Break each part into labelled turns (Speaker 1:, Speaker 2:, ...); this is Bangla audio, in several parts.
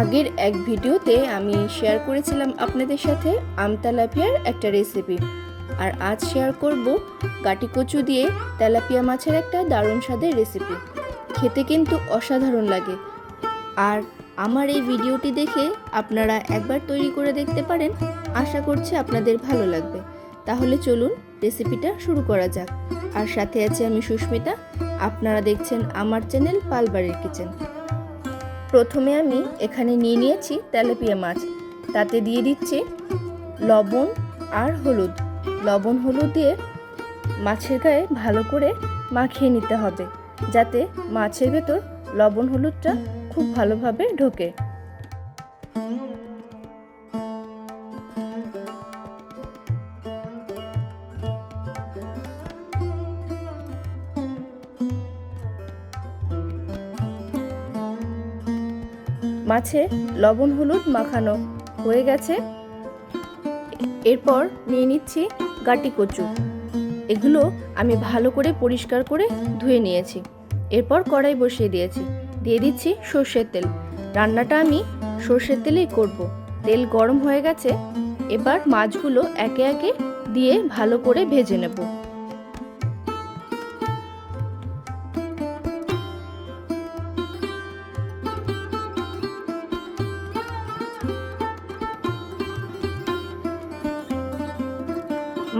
Speaker 1: আগের এক ভিডিওতে আমি শেয়ার করেছিলাম আপনাদের সাথে আম তেলাপিয়ার একটা রেসিপি আর আজ শেয়ার করব গাটি কচু দিয়ে তেলাপিয়া মাছের একটা দারুণ স্বাদের রেসিপি খেতে কিন্তু অসাধারণ লাগে। আর আমার এই ভিডিওটি দেখে আপনারা একবার তৈরি করে দেখতে পারেন, আশা করছি আপনাদের ভালো লাগবে। তাহলে চলুন রেসিপিটা শুরু করা যাক। আর সাথে আছে আমি সুস্মিতা। আপনারা দেখছেন আমার চ্যানেল পালবাড়ির কিচেন প্রথমে আমি এখানে নিয়ে নিয়েছি তেলাপিয়া মাছ। তাতে দিয়ে দিচ্ছি লবণ আর হলুদ। লবণ হলুদ দিয়ে মাছের গায়ে ভালো করে মাখিয়ে নিতে হবে, যাতে মাছের ভেতর লবণ হলুদটা খুব ভালোভাবে ঢোকে। মাছে লবণ, হলুদ মাখানো হয়ে গেছে। এরপর নিয়ে নিচ্ছি গাটি কচু। এগুলো আমি ভালো করে পরিষ্কার করে ধুয়ে নিয়েছি। এরপর কড়াই বসিয়ে দিয়েছি। দিয়ে দিচ্ছি সর্ষের তেল। রান্নাটা আমি সর্ষের তেলেই করব। তেল গরম হয়ে গেছে। এবার মাছগুলো একে একে দিয়ে ভালো করে ভেজে নেব।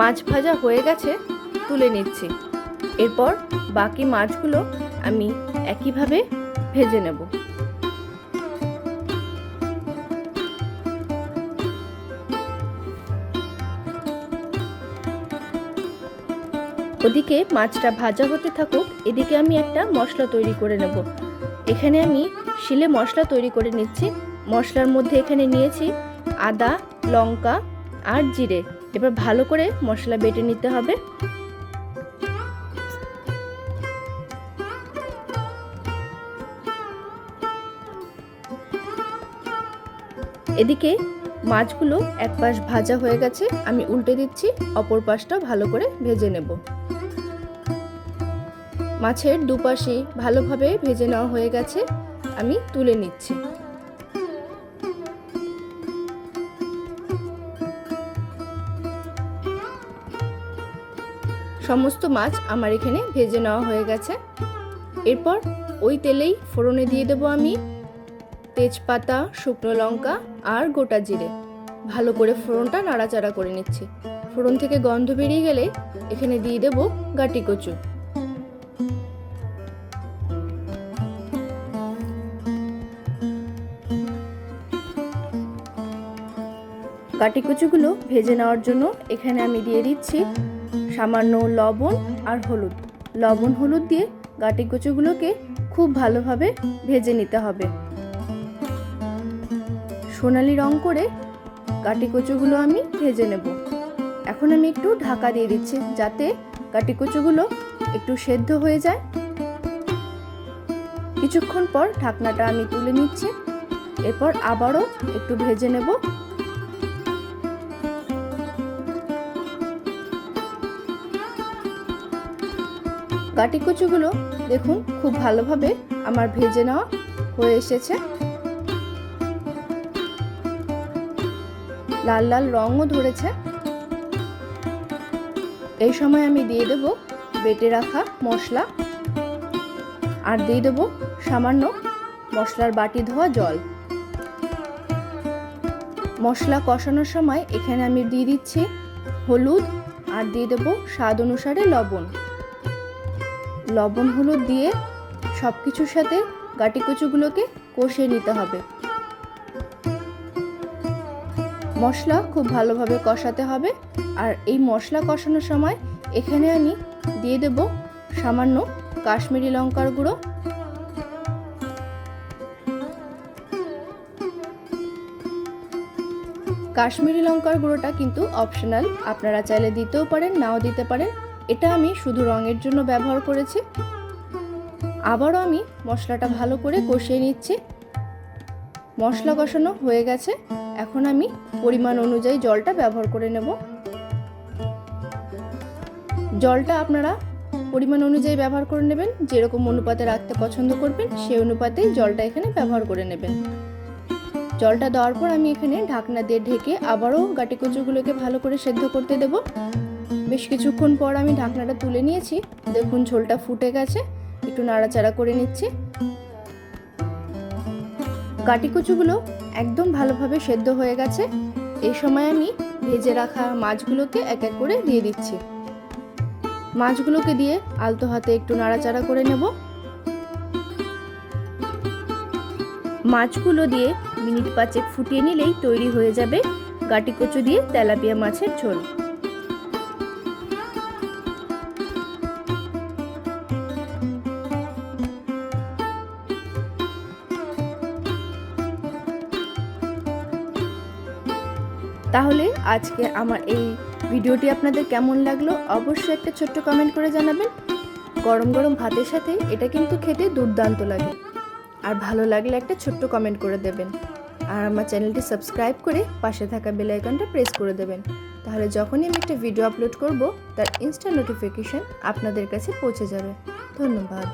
Speaker 1: মাছ ভাজা হয়ে গেছে, তুলে নিচ্ছি। এরপর বাকি মাছগুলো আমি একইভাবে ভেজে নেব। ওদিকে মাছটা ভাজা হতে থাকুক, এদিকে আমি একটা মশলা তৈরি করে নেব। এখানে আমি শিলে মশলা তৈরি করে নিচ্ছি। মশলার মধ্যে এখানে নিয়েছি আদা, লঙ্কা আর জিরে। এবার ভালো করে মশলা বেটে নিতে হবে। এদিকে মাছগুলো এক পাশ ভাজা হয়ে গেছে, আমি উল্টে দিচ্ছি, অপর পাশটা ভালো করে ভেজে নেব। মাছের দুপাশে ভালোভাবে ভেজে নেওয়া হয়ে গেছে, আমি তুলে নিচ্ছি। সমস্ত মাছ আমার এখানে ভেজে নেওয়া হয়ে গেছে। এরপর ওই তেলেই ফোড়নে দিয়ে দেবো আমি তেজপাতা, শুকনো লঙ্কা আর গোটা জিরে। ভালো করে ফোড়নটা নাড়াচাড়া করে নিচ্ছি। ফোড়ন থেকে গন্ধ বেরিয়ে গেলে এখানে দিয়ে দেব গাটি কচু। গাটি কচুগুলো ভেজে নেওয়ার জন্য এখানে আমি দিয়ে দিচ্ছি সামান্য লবণ আর হলুদ। লবণ হলুদ দিয়ে গাটি কচুগুলোকে খুব ভালোভাবে ভেজে নিতে হবে। সোনালি রং করে গাটি কচুগুলো আমি ভেজে নেব। এখন আমি একটু ঢাকা দিয়ে দিচ্ছি যাতে গাটি কচুগুলো একটু সেদ্ধ হয়ে যায়। কিছুক্ষণ পর ঢাকনাটা আমি তুলে নিচ্ছি। এরপর আবারও একটু ভেজে নেব। গাটি কচুগুলো দেখুন, খুব ভালোভাবে আমার ভেজে নেওয়া হয়ে এসেছে। লাল লাল রঙও ধরেছে। এই সময় আমি দিয়ে দেব বেটে রাখা মশলা। আর দিয়ে দেব সামান্য মশলার বাটি ধোয়া জল। মশলা কষানোর সময় এখানে আমি দিয়ে দিচ্ছি হলুদ আর দিয়ে দেব স্বাদ অনুসারে লবণ। লবণ হলুদ দিয়ে সব কিছুর সাথে গাটি কচুগুলোকে কষিয়ে নিতে হবে। মশলা খুব ভালোভাবে কষাতে হবে। আর এই মশলা কষানোর সময় এখানে আমি দিয়ে দেব সামান্য কাশ্মীরি লঙ্কার গুঁড়ো। কাশ্মীরি লঙ্কার গুঁড়োটা কিন্তু অপশনাল, আপনারা চাইলে দিতেও পারেন, নাও দিতে পারেন। এটা আমি শুধু রঙের জন্য ব্যবহার করেছি। আবারও আমি মশলাটা ভালো করে কষিয়ে নিচ্ছি। মশলা কষানো হয়ে গেছে। এখন আমি পরিমাণ অনুযায়ী জলটা ব্যবহার করে নেব। জলটা আপনারা পরিমাণ অনুযায়ী ব্যবহার করে নেবেন। যেরকম অনুপাতে রাখতে পছন্দ করবেন, সেই অনুপাতেই জলটা এখানে ব্যবহার করে নেবেন। জলটা দেওয়ার পর আমি এখানে ঢাকনা দিয়ে ঢেকে আবারও গাটি কচুগুলোকে ভালো করে সেদ্ধ করতে দেব। বেশ কিছুক্ষণ পর আমি ঢাকনাটা তুলে নিয়েছি। দেখুন ঝোলটা ফুটে গেছে। একটু নাড়াচাড়া করে নিচ্ছি। গাটি কচুগুলো একদম ভালোভাবে সেদ্ধ হয়ে গেছে। এই সময় আমি ভেজে রাখা মাছগুলোকে এক এক করে দিয়ে দিচ্ছি। মাছগুলোকে দিয়ে আলতো হাতে একটু নাড়াচাড়া করে নেব। মাছগুলো দিয়ে মিনিট পাঁচেক ফুটিয়ে নিলেই তৈরি হয়ে যাবে গাটি কচু দিয়ে তেলাপিয়া মাছের ঝোল। তাহলে আজকে আমার এই ভিডিওটি আপনাদের কেমন লাগল অবশ্যই একটা ছোট্ট কমেন্ট করে জানাবেন। গরম গরম ভাতের সাথে এটা কিন্তু খেতে দুর্দান্ত লাগে। আর ভালো লাগলে একটা ছোট্ট কমেন্ট করে দেবেন। আর আমার চ্যানেলটি সাবস্ক্রাইব করে পাশে থাকা বেল আইকনটা প্রেস করে দেবেন। তাহলে যখনই আমি একটা ভিডিও আপলোড করব, তার ইনস্টা নোটিফিকেশন আপনাদের কাছে পৌঁছে যাবে। ধন্যবাদ।